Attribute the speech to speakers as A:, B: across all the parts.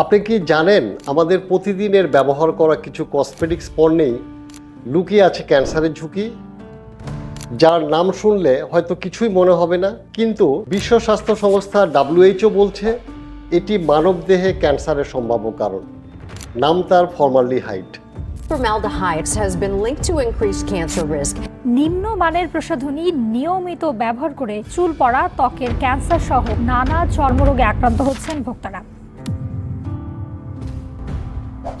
A: আপনি কি জানেন আমাদের প্রতিদিনের ব্যবহার করা কিছু কসমেটিক্স পণ্যেই লুকিয়ে আছে ক্যান্সারের ঝুঁকি? যার নাম শুনলে হয়তো কিছুই মনে হবে না কিন্তু বিশ্ব স্বাস্থ্য সংস্থা ডাব্লিউএইচও বলছে এটি মানবদেহে ক্যান্সারের সম্ভাব্য কারণ। নাম তার ফর্মালিহাইড
B: Formaldehyde has been linked to increased cancer risk.
C: নিম্নমানের প্রসাধনী নিয়মিত ব্যবহার করে চুল পড়া ত্বকের ক্যান্সার সহ নানা চর্মরোগে আক্রান্ত হচ্ছেন ভোক্তারা।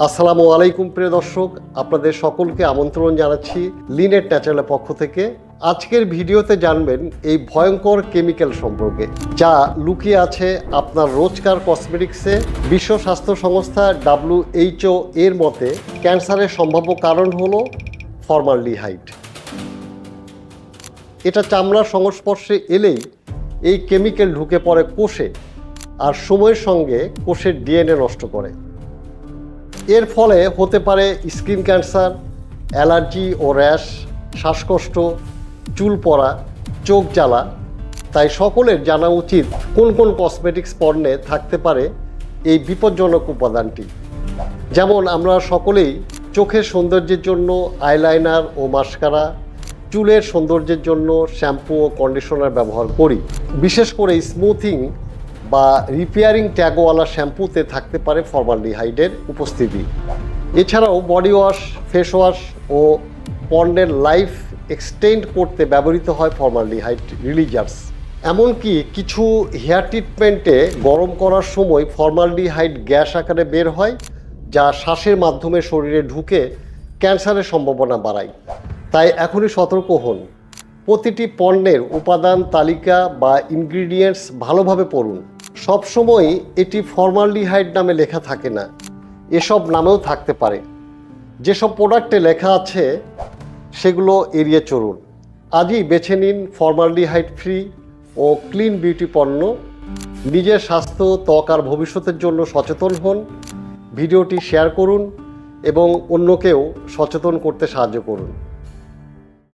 A: আসসালামু আলাইকুম, প্রিয় দর্শক। আপনাদের সকলকে আমন্ত্রণ জানাচ্ছি লিনেট ন্যাচারালের পক্ষ থেকে। আজকের ভিডিওতে জানবেন এই ভয়ঙ্কর কেমিক্যাল সম্পর্কে, যা লুকিয়ে আছে আপনার রোজকার কসমেটিক্সে। বিশ্ব স্বাস্থ্য সংস্থা ডাব্লিউএইচও এর মতে, ক্যান্সারের সম্ভাব্য কারণ হলো ফর্মালডিহাইড। এটা চামড়ার সংস্পর্শে এলেই এই কেমিক্যাল ঢুকে পড়ে কোষে, আর সময়ের সঙ্গে কোষের ডিএনএ নষ্ট করে। এর ফলে হতে পারে স্কিন ক্যান্সার, অ্যালার্জি ও র্যাশ, শ্বাসকষ্ট, চুল পড়া, চোখ জ্বালা। তাই সকলের জানা উচিত কোন কোন কসমেটিক্স পণ্যে থাকতে পারে এই বিপজ্জনক উপাদানটি। যেমন আমরা সকলেই চোখের সৌন্দর্যের জন্য আইলাইনার ও মাস্কারা, চুলের সৌন্দর্যের জন্য শ্যাম্পু ও কন্ডিশনার ব্যবহার করি। বিশেষ করে স্মুথিং বা রিপেয়ারিং ট্যাগওয়ালা শ্যাম্পুতে থাকতে পারে ফর্মালডিহাইডের উপস্থিতি। এছাড়াও বডি ওয়াশ ফেস ওয়াশ ও পণ্যের লাইফ এক্সটেন্ড করতে ব্যবহৃত হয় ফর্মালডিহাইড রিলিজার্স এমনকি কিছু হেয়ার ট্রিটমেন্টে গরম করার সময় ফর্মালডিহাইড গ্যাস আকারে বের হয়, যা শ্বাসের মাধ্যমে শরীরে ঢুকে ক্যান্সারের সম্ভাবনা বাড়ায়। তাই এখনই সতর্ক হন। প্রতিটি পণ্যের উপাদান, তালিকা বা ইনগ্রিডিয়েন্টস ভালোভাবে পড়ুন। সবসময় এটি ফর্মালডিহাইড নামে লেখা থাকে না। এসব নামেও থাকতে পারে। যেসব প্রোডাক্টে লেখা আছে, সেগুলো এড়িয়ে চলুন। আজই বেছে নিন ফর্মালডিহাইড ফ্রি ও ক্লিন বিউটি পণ্য। নিজের স্বাস্থ্য, ত্বক আর ভবিষ্যতের জন্য সচেতন হন। ভিডিওটি শেয়ার করুন এবং অন্যকেও সচেতন করতে সাহায্য করুন।